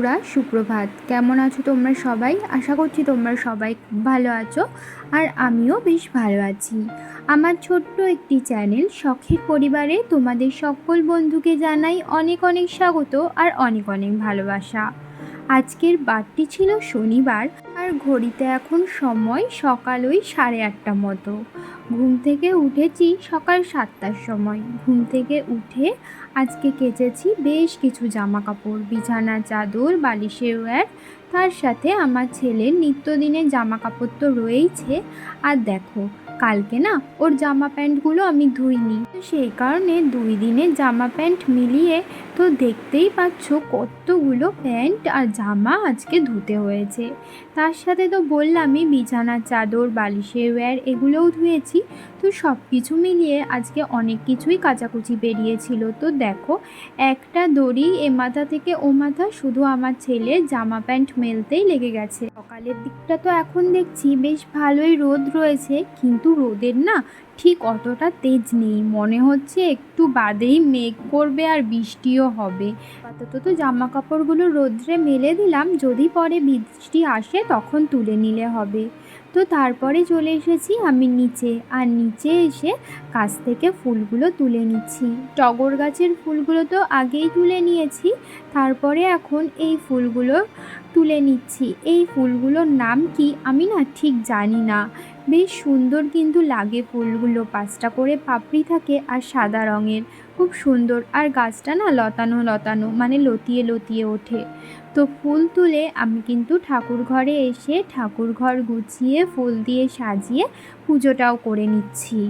বন্ধুরা, সুপ্রভাত। কেমন আছো তোমরা সবাই? আশা করছি তোমরা সবাই ভালো আছো আর আমিও বেশ ভালো আছি। আমার ছোট্ট একটি চ্যানেল শখের পরিবারে তোমাদের সকল বন্ধুকে জানাই অনেক অনেক স্বাগত আর অনেক অনেক ভালোবাসা। আজকের বারটি ছিল শনিবার আর ঘড়িতে এখন সময় সকাল ওই সাড়ে আটটা মতো। ঘুম থেকে উঠেছি সকাল সাতটার সময়। ঘুম থেকে উঠে আজকে কেচেছি বেশ কিছু জামা কাপড় বিছানা, চাদর বালিশের ওয়্যার। তার সাথে আমার ছেলের নিত্যদিনের জামা কাপড় তো রয়েইছে। আর দেখো, কালকে না ওর জামা প্যান্টগুলো আমি ধুইনি। সেই কারণে দুই দিনে জামা প্যান্ট মিলিয়ে তো দেখতেই পাচ্ছ কতগুলো প্যান্ট আর জামা আজকে ধুতে হয়েছে। তার সাথে তো বললামই, বিছানার চাদর, বালিশের ওয়্যার এগুলোও ধুয়েছি। তো সব কিছু মিলিয়ে আজকে অনেক কিছুই কাচাকুচি বেরিয়েছিল। তো দেখো, একটা দড়ি এ মাথা থেকে ও মাথা শুধু আমার ছেলে জামা প্যান্ট মেলতেই লেগে গেছে। সকালের দিকটা তো এখন দেখছি বেশ ভালোই রোদ রয়েছে, কিন্তু রোদের না ঠিক অতটা তেজ নেই, মনে হচ্ছে একটু বাদেই মেঘ করবে আর বৃষ্টিও হবে। আপাতত তো জামা কাপড়গুলো রোদ্রে মেলে দিলাম, যদি পরে বৃষ্টি আসে তখন তুলে নিলে হবে। তো তারপরে চলে এসেছি আমি নিচে, আর নিচে এসে গাছ থেকে ফুলগুলো তুলে নিচ্ছি। টগর গাছের ফুলগুলো তো আগেই তুলে নিয়েছি, তারপরে এখন এই ফুলগুলো তুলে নিচ্ছি। এই ফুলগুলোর নাম কি আমি না ঠিক জানি না। বেশ সুন্দর কিন্তু লাগে ফুলগুলো। পাঁচটা করে পাপড়ি থাকে আর সাদা রঙের। খুব সুন্দর। আর গাছটা না লতানো লতানো মানে লতিয়ে লতিয়ে ওঠে। তো ফুল তুলে আমি কিন্তু ঠাকুর ঘরে এসে ঠাকুর ঘর গুছিয়ে ফুল দিয়ে সাজিয়ে পুজোটাও করে নিচ্ছি।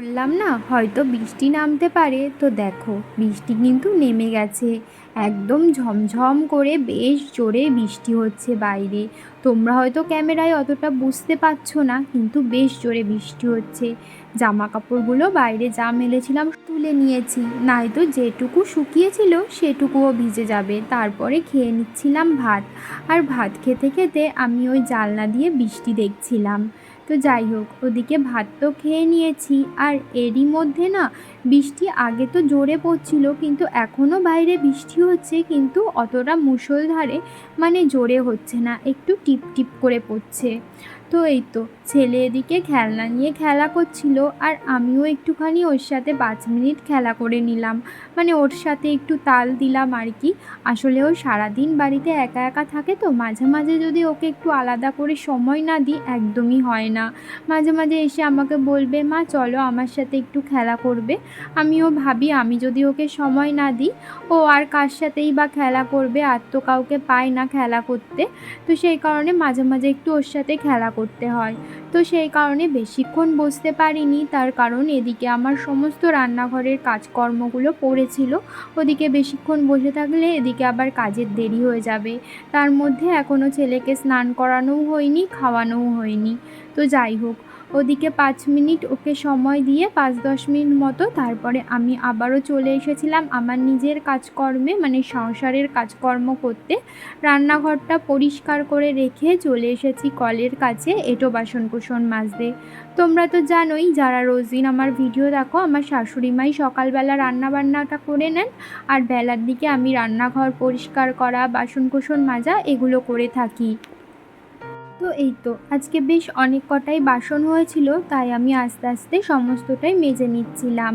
বললাম না, হয়তো বৃষ্টি নামতে পারে। তো দেখো, বৃষ্টি কিন্তু নেমে গেছে। একদম ঝমঝম করে বেশ জোরে বৃষ্টি হচ্ছে বাইরে। তোমরা হয়তো ক্যামেরায় অতটা বুঝতে পারছ না, কিন্তু বেশ জোরে বৃষ্টি হচ্ছে। জামা কাপড়গুলো বাইরে যা মেলেছিলাম তুলে নিয়েছি। নয়তো যেটুকু শুকিয়েছিল সেটুকুও ভিজে যাবে। তারপরে খেয়ে নিচ্ছিলাম ভাত। আর ভাত খেতে খেতে আমি ওই জালনা দিয়ে বৃষ্টি দেখছিলাম। তো যাই হোক ওদিকে ভাত তো খেয়ে নিয়েছি। আর এরই মধ্যে না বৃষ্টি আগে তো জোরে পড়ছিল, কিন্তু এখনও বাইরে বৃষ্টি হচ্ছে, কিন্তু অতটা মুষলধারে মানে জোরে হচ্ছে না, একটু টিপ টিপ করে পড়ছে। তো এই তো, ছেলে এদিকে খেলনা নিয়ে খেলা করছিল, আর আমিও একটুখানি ওর সাথে পাঁচ মিনিট খেলা করে নিলাম। মানে ওর সাথে একটু তাল দিলাম আর কি। আসলে ও সারাদিন বাড়িতে একা একা থাকে তো, মাঝে মাঝে যদি ওকে একটু আলাদা করে সময় না দিই, একদমই হয় না। মাঝে মাঝে এসে আমাকে বলবে, মা, চলো আমার সাথে একটু খেলা করবে। আমিও ভাবি, আমি যদি ওকে সময় না দিই, ও আর কার সাথেই বা খেলা করবে? আর তো কাউকে পায় না খেলা করতে। তো সেই কারণে মাঝে মাঝে একটু ওর সাথে খেলা করতে হয়। তো সেই কারণে বেশিক্ষণ বসতে পারিনি। তার কারণ এদিকে আমার সমস্ত রান্নাঘরের কাজকর্মগুলো পড়েছিল। ওদিকে বেশিক্ষণ বসে থাকলে এদিকে আবার কাজের দেরি হয়ে যাবে। তার মধ্যে এখনও ছেলেকে স্নান করানোও হয়নি, খাওয়ানোও হয়নি। তো যাই হোক ওদিকে পাঁচ মিনিট ওকে সময় দিয়ে পাঁচ দশ মিনিট মতো তারপরে আমি আবারও চলে এসেছিলাম আমার নিজের কাজকর্মে মানে সংসারের কাজকর্ম করতে। রান্নাঘরটা পরিষ্কার করে রেখে চলে এসেছি কলের কাছে, এটো বাসন কোসন মাজতে। তোমরা তো জানোই, যারা রোজ দিন আমার ভিডিও দেখো, আমার শাশুড়ি মাই সকালবেলা রান্না বান্নাটা করে নেন আর বেলার দিকে আমি রান্নাঘর পরিষ্কার করা বাসন কোসন মাজা, এগুলো করে থাকি। তো এই তো, আজকে বেশ অনেক কটাই বাসন হয়েছিল, তাই আমি আস্তে আস্তে সমস্তটাই মেজে নিচ্ছিলাম।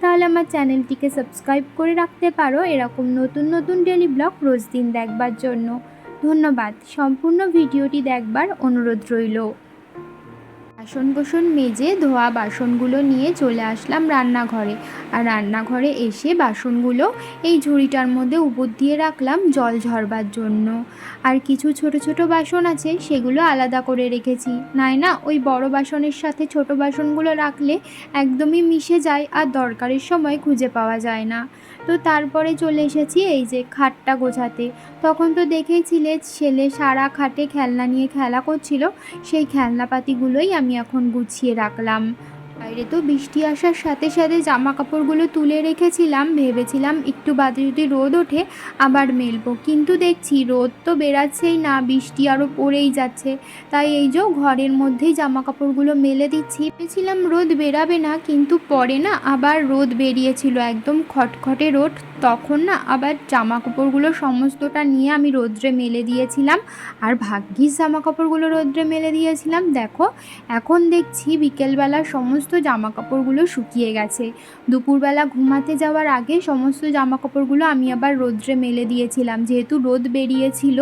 তাহলে আমার চ্যানেলটিকে সাবস্ক্রাইব করে রাখতে পারো। এরকম নতুন নতুন ডেলি ব্লগ রোজ দিন দেখবার জন্য। ধন্যবাদ। সম্পূর্ণ ভিডিওটি দেখবার অনুরোধ রইল। বাসন কোসন মেজে ধোয়া বাসনগুলো নিয়ে চলে আসলাম রান্নাঘরে। আর রান্নাঘরে এসে বাসনগুলো এই ঝুড়িটার মধ্যে উপর দিয়ে রাখলাম জল ঝরবার জন্য। আর কিছু ছোট ছোট বাসন আছে, সেগুলো আলাদা করে রেখেছি। নাই না ওই বড় বাসনের সাথে ছোট বাসনগুলো রাখলে একদমই মিশে যায় আর দরকারের সময় খুঁজে পাওয়া যায় না। তো তারপরে চলে এসেছি এই যে খাটটা গোছাতে। তখন তো দেখেইছিলে ছেলে সারা খাটে খেলনা নিয়ে খেলা করছিল, সেই খেলনাপাতিগুলোই আমি এখন গুছিয়ে রাখলাম। বাইরে তো বৃষ্টি আসার সাথে সাথে জামা কাপড়গুলো তুলে রেখেছিলাম, ভেবেছিলাম একটু বাদে যদি রোদ ওঠে আবার মেলবো। কিন্তু দেখছি রোদ তো বেরাচ্ছেই না, বৃষ্টি আরও পড়েই যাচ্ছে। তাই এই যে ঘরের মধ্যেই জামা কাপড়গুলো মেলে দিচ্ছি। ভেবেছিলাম রোদ বেরাবে না, কিন্তু পরে না আবার রোদ বেরিয়েছিল, একদম খটখটে রোদ। তখন না আবার জামা কাপড়গুলো সমস্তটা নিয়ে আমি রোদ্রে মেলে দিয়েছিলাম। আর ভাগ্যিস জামা কাপড়গুলো রোদ্রে মেলে দিয়েছিলাম। দেখো, এখন দেখছি বিকেলবেলা সমস্ত জামা কাপড়গুলো শুকিয়ে গেছে। দুপুরবেলা ঘুমাতে যাওয়ার আগে সমস্ত জামা কাপড়গুলো আমি আবার রোদ্রে মেলে দিয়েছিলাম। যেহেতু রোদ বেরিয়েছিল,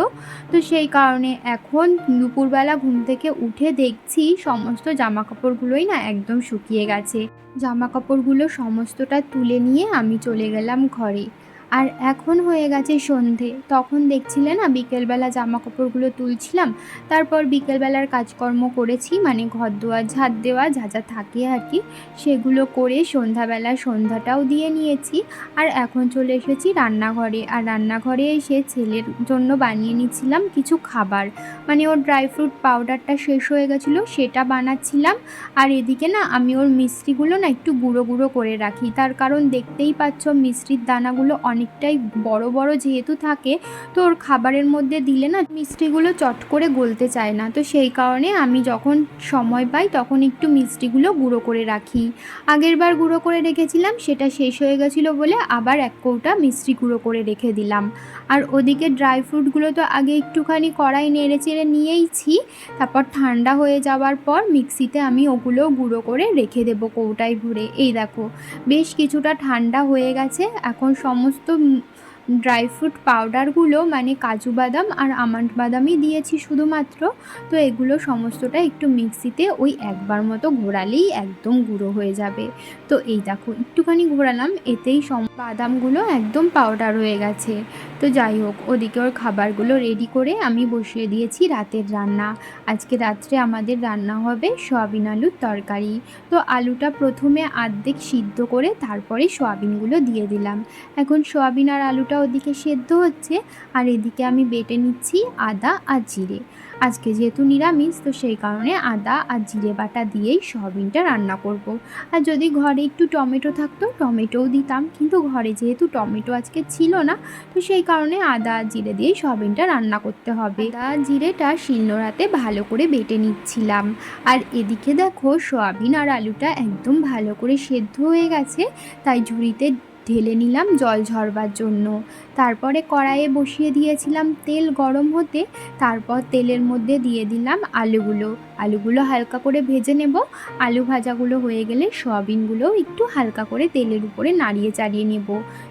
তো সেই কারণে এখন দুপুরবেলা ঘুম থেকে উঠে দেখছি সমস্ত জামা কাপড়গুলোই না একদম শুকিয়ে গেছে। জামা কাপড়গুলো সমস্তটা তুলে নিয়ে আমি চলে গেলাম ঘরে। আর এখন হয়ে গেছে সন্ধে। তখন দেখছিলে না, বিকেলবেলা জামা কাপড়গুলো তুলছিলাম, তারপর বিকেলবেলার কাজকর্ম করেছি মানে ঘর দোয়ার, ঝাঁট দেওয়া, যা যা থাকে আর কি, সেগুলো করে সন্ধ্যাবেলা সন্ধ্যাটাও দিয়ে নিয়েছি। আর এখন চলে এসেছি রান্নাঘরে। আর রান্নাঘরে এসে ছেলের জন্য বানিয়ে নিচ্ছিলাম কিছু খাবার। মানে ওর ড্রাই ফ্রুট পাউডারটা শেষ হয়ে গেছিল, সেটা বানাচ্ছিলাম। আর এদিকে না, আমি ওর মিষ্টিগুলো না একটু গুঁড়ো গুঁড়ো করে রাখি। তার কারণ দেখতেই পাচ্ছ, মিষ্টির দানাগুলো অনেকটাই বড় বড় যেহেতু থাকে, তো ওর খাবারের মধ্যে দিলে না মিষ্টিগুলো চট করে গলতে চায় না। তো সেই কারণে আমি যখন সময় পাই তখন একটু মিষ্টিগুলো গুঁড়ো করে রাখি। আগের বার গুঁড়ো করে রেখেছিলাম, সেটা শেষ হয়ে গেছিল বলে আবার এক কৌটা মিষ্টি গুঁড়ো করে রেখে দিলাম। আর ওদিকে ড্রাই ফ্রুটগুলো তো আগে একটুখানি কড়াই নেড়ে চেড়ে নিয়েইছি, তারপর ঠান্ডা হয়ে যাওয়ার পর মিক্সিতে আমি ওগুলো গুঁড়ো করে রেখে দেবো কৌটায় ভরে। এই দেখো, বেশ কিছুটা ঠান্ডা হয়ে গেছে, এখন সমস্ত ড্রাই ফ্রুট পাউডারগুলো মানে কাজু বাদাম আর আমন্ড বাদামই দিয়েছি শুধুমাত্র। তো এগুলো সমস্তটা একটু মিক্সিতে ওই একবার মতো ঘোরালেই একদম গুঁড়ো হয়ে যাবে। তো এই দেখো, একটুখানি ঘোরালাম, এতেই সম বাদামগুলো একদম পাউডার হয়ে গেছে। তো যাই হোক, ওদিকে ওর খাবারগুলো রেডি করে আমি বসিয়ে দিয়েছি রাতের রান্না। আজকে রাত্রে আমাদের রান্না হবে সয়াবিন আলুর তরকারি। তো আলুটা প্রথমে আর্ধেক সিদ্ধ করে তারপরে সয়াবিনগুলো দিয়ে দিলাম। এখন সয়াবিন আর আলুটা ওদিকে সেদ্ধ হচ্ছে, আর এদিকে আমি বেটে নিচ্ছি আদা আর জিরে। আজকে যেহেতু নিরামিষ, তো সেই কারণে আদা আর জিরে বাটা দিয়েই সয়াবিনটা রান্না করব। আর যদি ঘরে একটু টমেটো থাকতো, টমেটোও দিতাম। কিন্তু ঘরে যেহেতু টমেটো আজকে ছিল না, তো সেই কারণে আদা, জিরে দিয়ে সয়াবিনটা রান্না করতে হবে। আদা, জিরেটা জিরেটা শিলনোড়াতে ভালো করে বেটে নিচ্ছিলাম। আর এদিকে দেখো, সোয়াবিন আর আলুটা একদম ভালো করে সেদ্ধ হয়ে গেছে, তাই ঝুড়িতে ঢেলে নিলাম জল ঝরবার জন্য। তারপরে কড়াইয়ে বসিয়ে দিয়েছিলাম তেল গরম হতে, তারপর তেলের মধ্যে দিয়ে দিলাম আলুগুলো। আলুগুলো হালকা করে ভেজে নেব। আলু ভাজাগুলো হয়ে গেলে সয়াবিনগুলো একটু হালকা করে তেলের উপরে নাড়িয়ে চাড়িয়ে নেব।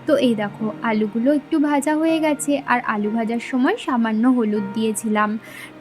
তো এই দেখো, আলুগুলো একটু ভাজা হয়ে গেছে আর আলু ভাজার সময় সামান্য হলুদ দিয়েছিলাম।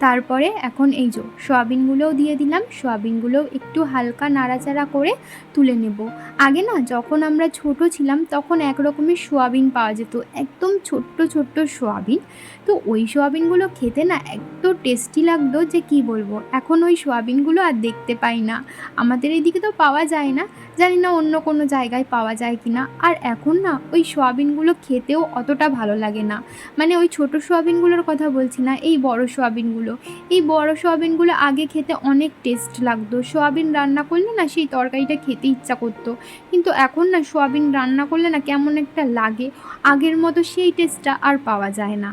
তারপরে এখন এই যে সয়াবিনগুলোও দিয়ে দিলাম সয়াবিনগুলোও একটু হালকা নাড়াচাড়া করে তুলে নেব। আগে না যখন আমরা ছোট ছিলাম তখন এক রকমের সোয়াবিন পাওয়া যেত, একদম ছোট্ট ছোট্ট সোয়াবিন। তো ওই সোয়াবিনগুলো খেতে না এত টেস্টি লাগতো যে কি বলব? এখন ওই সোয়াবিনগুলো আর দেখতে পাই না। আমাদের এদিকে তো পাওয়া যায় না। জানি না অন্য কোনো জায়গায় পাওয়া যায় কি না আর এখন না, ওই সোয়াবিনগুলো খেতেও অতটা ভালো লাগে না। মানে ওই ছোটো সোয়াবিনগুলোর কথা বলছি না, এই বড় সোয়াবিনগুলো। এই বড় সোয়াবিনগুলো আগে খেতে অনেক টেস্ট লাগতো। সোয়াবিন রান্না করলে না সেই তরকারিটা খেতে ইচ্ছা করতো। কিন্তু এখন না সোয়াবিন রান্না করলে না কেমন একটা লাগে। আগের মতো সেই টেস্টটা আর পাওয়া যায় না।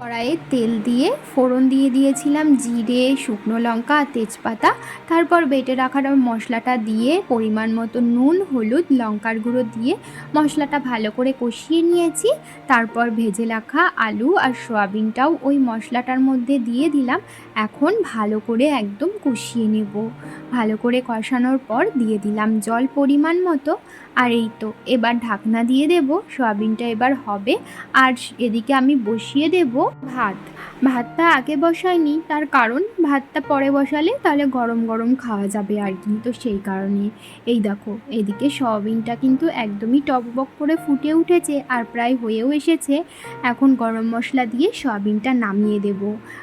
কড়াইয়ে তেল দিয়ে ফোড়ন দিয়ে দিয়েছিলাম, জিরে, শুকনো লঙ্কা তেজপাতা। তারপর বেটে রাখার মশলাটা দিয়ে পরিমাণ মতো নুন, হলুদ, লঙ্কার গুঁড়ো দিয়ে মশলাটা ভালো করে কষিয়ে নিয়েছি। তারপর ভেজে রাখা আলু আর সয়াবিনটাও ওই মশলাটার মধ্যে দিয়ে দিলাম। এখন ভালো করে একদম কষিয়ে নেব। ভালো করে কষানোর পর দিয়ে দিলাম জল পরিমাণ মতো। আর এই তো, এবার ঢাকনা দিয়ে দেব, সয়াবিনটা এবার হবে। আর এদিকে আমি বসিয়ে দেব ভাত। ভাতটা আগে বসায়নি, তার কারণ ভাতটা পরে বসালে তাহলে গরম গরম খাওয়া যাবে আর কি, তো সেই কারণে। এই দেখো, এদিকে সয়াবিনটা কিন্তু একদমই টকবক করে ফুটে উঠেছে আর প্রায় হয়েও এসেছে। এখন গরম মশলা দিয়ে সয়াবিনটা নামিয়ে দেব।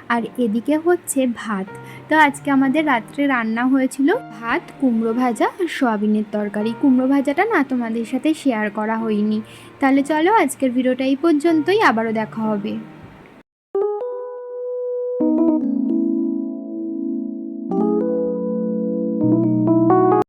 আর এদিকে হচ্ছে ভাত। তো আজকে আমাদের রাত্রে রান্না হয়েছিল ভাত, কুমড়ো ভাজা আর সয়াবিনের তরকারি। কুমড়ো ভাজাটা না তোমাদের সাথে শেয়ার করা হয়নি। তাহলে চলো আজকের ভিডিওটা এই পর্যন্তই, আবারও দেখা হবে।